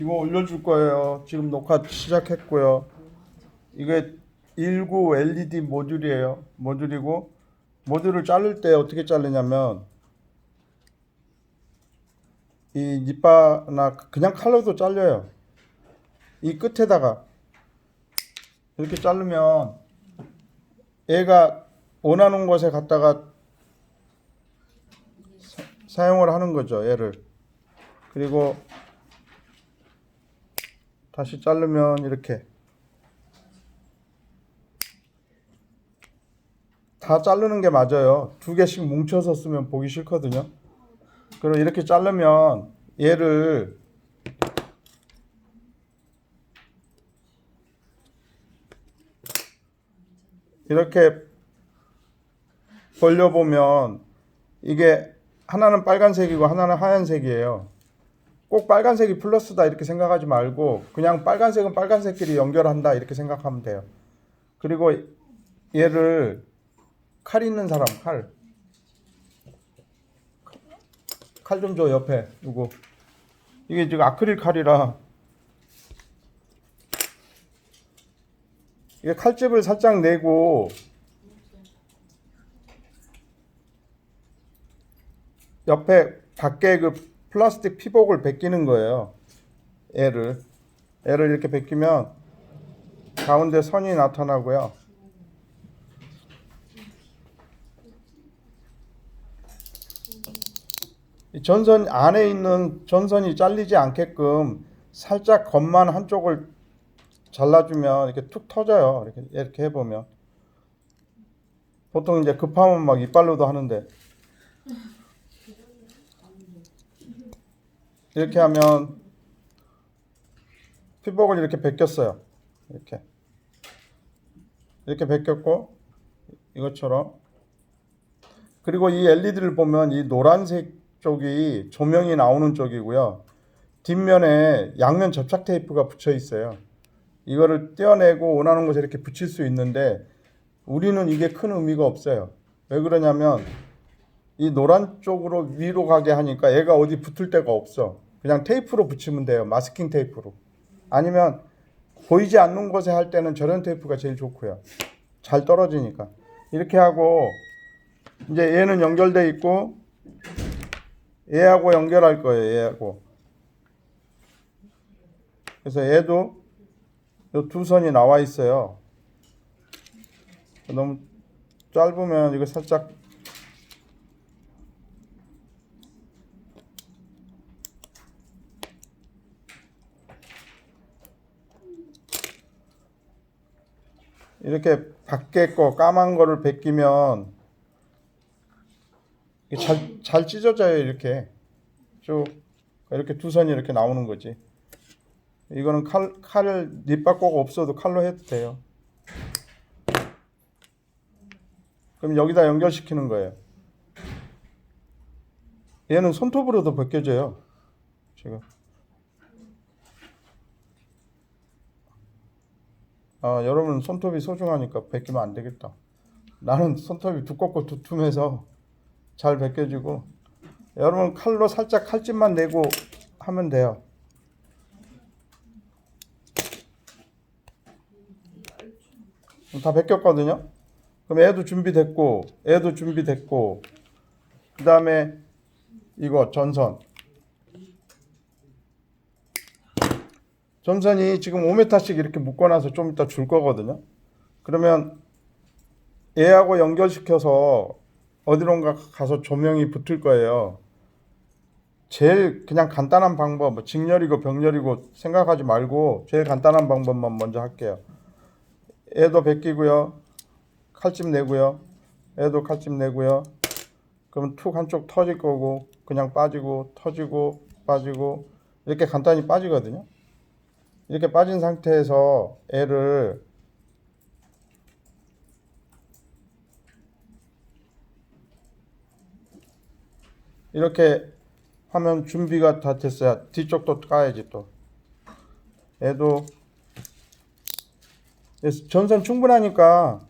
이거 올려줄 거예요. 지금 녹화 시작했고요. 이게 19 LED 모듈이에요. 모듈이고 모듈을 자를 때 어떻게 자르냐면 이 니빠나 그냥 칼로도 잘려요. 이 끝에다가 이렇게 자르면 얘가 원하는 곳에 갖다가 사- 사용을 하는 거죠. 얘를 그리고 다시 자르면 이렇게 다 자르는 게 맞아요. 두 개씩 뭉쳐서 쓰면 보기 싫거든요. 그럼 이렇게 자르면 얘를 이렇게 벌려보면 이게 하나는 빨간색이고 하나는 하얀색이에요. 꼭 빨간색이 플러스다 이렇게 생각하지 말고 그냥 빨간색은 빨간색끼리 연결한다 이렇게 생각하면 돼요. 그리고 얘를 칼 있는 사람 칼. 칼 좀 줘 옆에 누구. 이게 지금 아크릴 칼이라 이게 칼집을 살짝 내고 옆에 밖에 그 플라스틱 피복을 벗기는 거예요. 얘를 얘를 이렇게 벗기면 가운데 선이 나타나고요. 이 전선 안에 있는 전선이 잘리지 않게끔 살짝 겉만 한쪽을 잘라주면 이렇게 툭 터져요. 이렇게 이렇게 해보면 보통 이제 급하면 막 이빨로도 하는데 이렇게 하면 피복을 이렇게 벗겼어요. 이렇게 이렇게 벗겼고 이것처럼 그리고 이 LED를 보면 이 노란색 쪽이 조명이 나오는 쪽이고요. 뒷면에 양면 접착 테이프가 붙여 있어요. 이거를 떼어내고 원하는 곳에 이렇게 붙일 수 있는데 우리는 이게 큰 의미가 없어요. 왜 그러냐면 이 노란 쪽으로 위로 가게 하니까 얘가 어디 붙을 데가 없어. 그냥 테이프로 붙이면 돼요. 마스킹 테이프로. 아니면 보이지 않는 곳에 할 때는 저런 테이프가 제일 좋고요. 잘 떨어지니까. 이렇게 하고 이제 얘는 연결돼 있고 얘하고 연결할 거예요. 얘하고. 그래서 얘도 요두 선이 나와 있어요. 너무 짧으면 이거 살짝 이렇게 밖에 거 까만 거를 벗기면 잘, 잘 찢어져요 이렇게. 쭉 이렇게 두 선이 이렇게 나오는 거지. 이거는 칼, 칼을 립바꿔가 없어도 칼로 해도 돼요. 그럼 여기다 연결시키는 거예요. 얘는 손톱으로도 벗겨져요 지금 아 여러분 손톱이 소중하니까 벗기면 안 되겠다 나는 손톱이 두껍고 두툼해서 잘 벗겨지고 여러분 칼로 살짝 칼집만 내고 하면 돼요. 다 벗겼거든요. 그럼 애도 준비됐고 애도 준비됐고 그 다음에 이거 전선 전선이 지금 5m씩 이렇게 묶어놔서 좀 이따 줄 거거든요. 그러면 얘하고 연결시켜서 어디론가 가서 조명이 붙을 거예요. 제일 그냥 간단한 방법, 뭐 직렬이고 병렬이고 생각하지 말고 제일 간단한 방법만 먼저 할게요. 얘도 벗기고요. 칼집 내고요. 얘도 칼집 내고요. 그럼 툭 한쪽 터질 거고 그냥 빠지고 터지고 빠지고 이렇게 간단히 빠지거든요. 이렇게 빠진 상태에서 얘를 이렇게 하면 준비가 다 됐어요. 뒤쪽도 까야지 또. 얘도 전선 충분하니까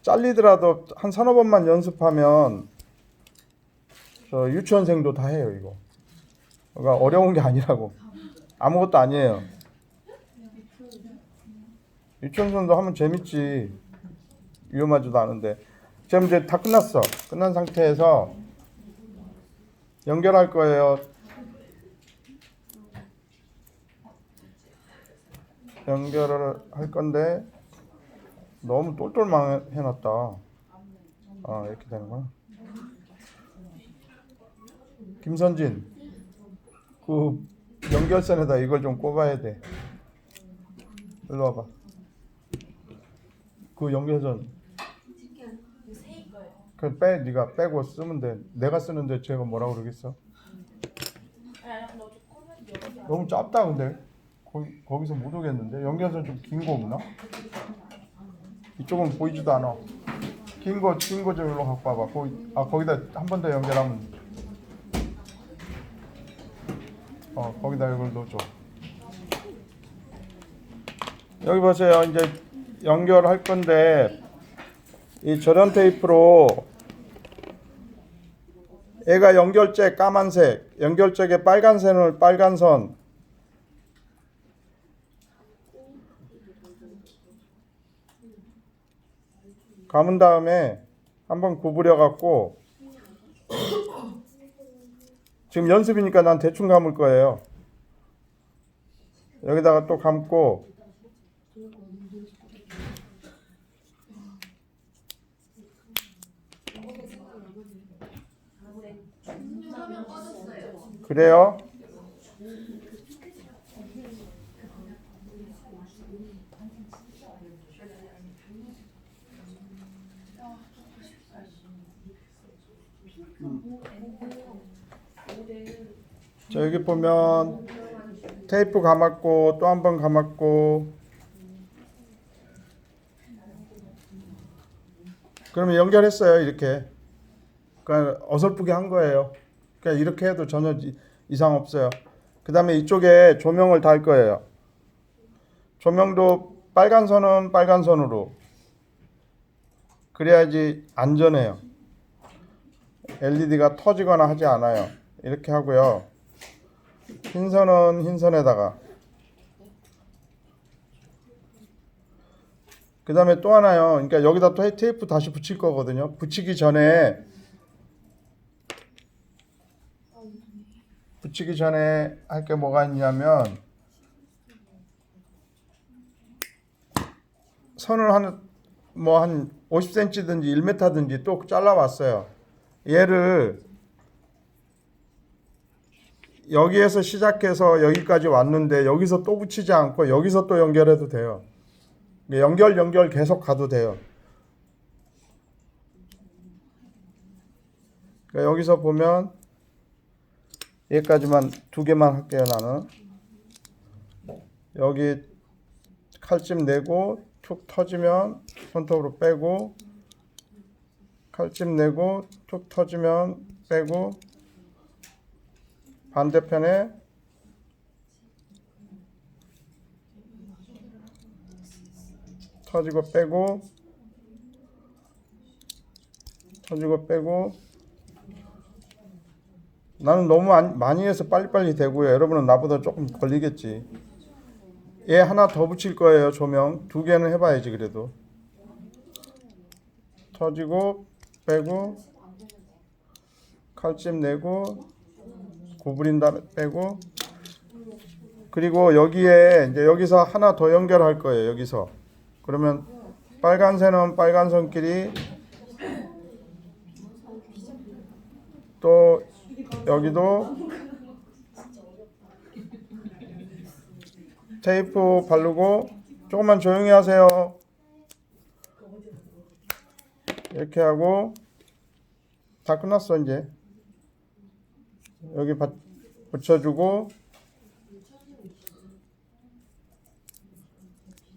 잘리더라도 한 서너 번만 연습하면 저 유치원생도 다 해요 이거. 그러니까 어려운 게 아니라고. 아무것도 아니에요. 유치원선도 하면 재밌지. 위험하지도 않은데. 지금 이제 다 끝났어. 끝난 상태에서 연결할 거예요. 연결을 할 건데 너무 똘똘 망 해놨다. 아 이렇게 되는구나. 김선진, 그 연결선에다 이걸 좀 꼽아야 돼. 일로 와봐. 그 연결선. 그 빼, 네가 빼고 쓰면 돼. 내가 쓰는데 제가 뭐라 그러겠어? 너무 짧다 근데. 거기 거기서 못 오겠는데 연결선 좀 긴 거 없나? 이쪽은 보이지도 않아. 긴 거, 긴 거 좀 일로 갖고 와봐. 거기, 아 거기다 한 번 더 연결하면. 어 거기다 이걸 넣어줘. 여기 보세요. 이제 연결할 건데 이 절연 테이프로 얘가 연결재 까만색, 연결재에 빨간색을 빨간 선. 감은 다음에 한번 구부려 갖고 지금 연습이니까 난 대충 감을 거예요. 여기다가 또 감고 그래요? 자 여기 보면 테이프 감았고 또 한 번 감았고. 그러면 연결했어요 이렇게. 그러니까 어설프게 한 거예요 그러니까 이렇게 해도 전혀 이- 이상 없어요. 그 다음에 이쪽에 조명을 달 거예요. 조명도 빨간 선은 빨간 선으로. 그래야지 안전해요. LED가 터지거나 하지 않아요. 이렇게 하고요. 흰 선은 흰 선에다가. 그 다음에 또 하나요. 그러니까 여기다 또 테이프 다시 붙일 거거든요. 붙이기 전에 붙이기 전에 할 게 뭐가 있냐면 선을 한 뭐 한 50cm든지 1m든지 또 잘라 왔어요 얘를 여기에서 시작해서 여기까지 왔는데 여기서 또 붙이지 않고 여기서 또 연결해도 돼요. 연결 연결 계속 가도 돼요. 그러니까 여기서 보면 여기까지만 두 개만 할게요 나는. 여기 칼집 내고 툭 터지면 손톱으로 빼고 칼집 내고 툭 터지면 빼고 반대편에 터지고 빼고 터지고 빼고 나는 너무 안- 많이 해서 빨리빨리 되고요. 여러분은 나보다 조금 걸리겠지. 얘 하나 더 붙일 거예요. 조명 두 개는 해봐야지 그래도 터지고 빼고 칼집 내고 구부린 다음에 빼고 그리고 여기에 이제 여기서 하나 더 연결할 거예요. 여기서 그러면 빨간 새는 빨간 선끼리 또 여기도 테이프 바르고 조금만 조용히 하세요. 이렇게 하고 다 끝났어 이제. 여기 받- 붙여주고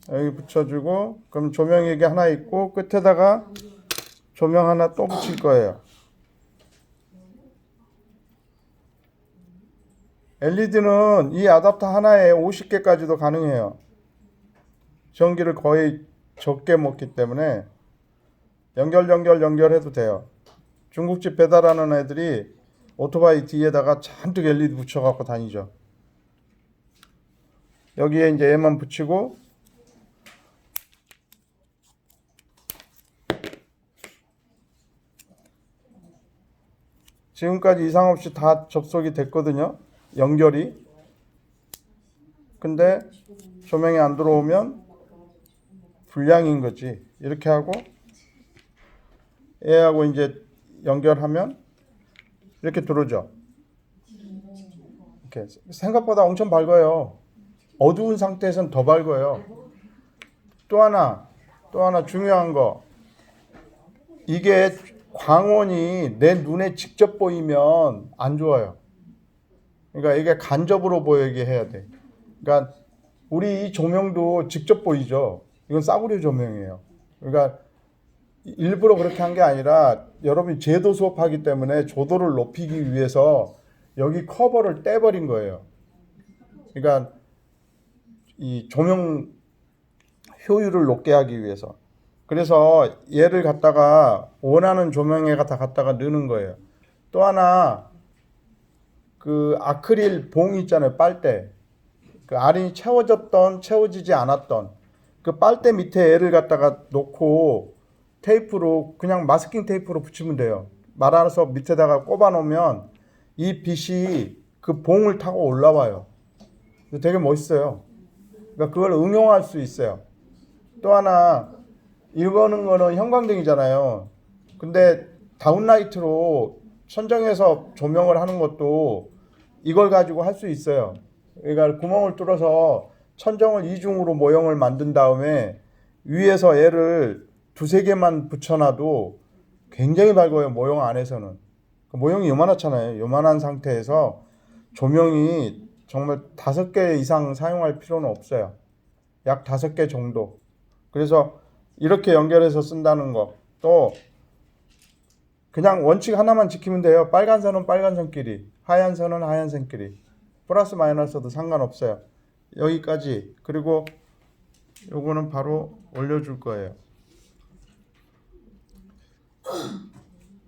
여기 붙여주고 그럼 조명이 이게 하나 있고 끝에다가 조명 하나 또 붙일 거예요. LED는 이 아답터 하나에 50개까지도 가능해요. 전기를 거의 적게 먹기 때문에 연결 연결 연결해도 돼요. 중국집 배달하는 애들이 오토바이 뒤에다가 잔뜩 LED 붙여갖고 다니죠. 여기에 이제 얘만 붙이고 지금까지 이상 없이 다 접속이 됐거든요. 연결이. 근데 조명이 안 들어오면 불량인 거지. 이렇게 하고 얘하고 이제 연결하면 이렇게 들어오죠. 이렇게 생각보다 엄청 밝아요. 어두운 상태에서는 더 밝아요. 또 하나, 또 하나 중요한 거. 이게 광원이 내 눈에 직접 보이면 안 좋아요. 그러니까 이게 간접으로 보이게 해야 돼. 그러니까 우리 이 조명도 직접 보이죠. 이건 싸구려 조명이에요. 그러니까 일부러 그렇게 한 게 아니라 여러분이 제도 수업하기 때문에 조도를 높이기 위해서 여기 커버를 떼버린 거예요. 그러니까 이 조명 효율을 높게 하기 위해서. 그래서 얘를 갖다가 원하는 조명에가 다 갖다가 넣는 거예요. 또 하나 그 아크릴 봉 있잖아요. 빨대. 그 알이 채워졌던 채워지지 않았던 그 빨대 밑에 얘를 갖다가 놓고 테이프로 그냥 마스킹 테이프로 붙이면 돼요. 말아서 밑에다가 꼽아 놓으면 이 빛이 그 봉을 타고 올라와요. 되게 멋있어요. 그러니까 그걸 응용할 수 있어요. 또 하나 이거는 거는 형광등이잖아요. 근데 다운라이트로 선정해서 조명을 하는 것도 이걸 가지고 할 수 있어요. 그러니까 구멍을 뚫어서 천정을 이중으로 모형을 만든 다음에 위에서 얘를 두세 개만 붙여놔도 굉장히 밝아요. 모형 안에서는. 그 모형이 요만하잖아요. 요만한 상태에서 조명이 정말 다섯 개 이상 사용할 필요는 없어요. 약 다섯 개 정도. 그래서 이렇게 연결해서 쓴다는 거. 또 그냥 원칙 하나만 지키면 돼요. 빨간 선은 빨간 선끼리, 하얀 선은 하얀 선끼리. 플러스 마이너스도 상관없어요. 여기까지. 그리고 요거는 바로 올려줄 거예요.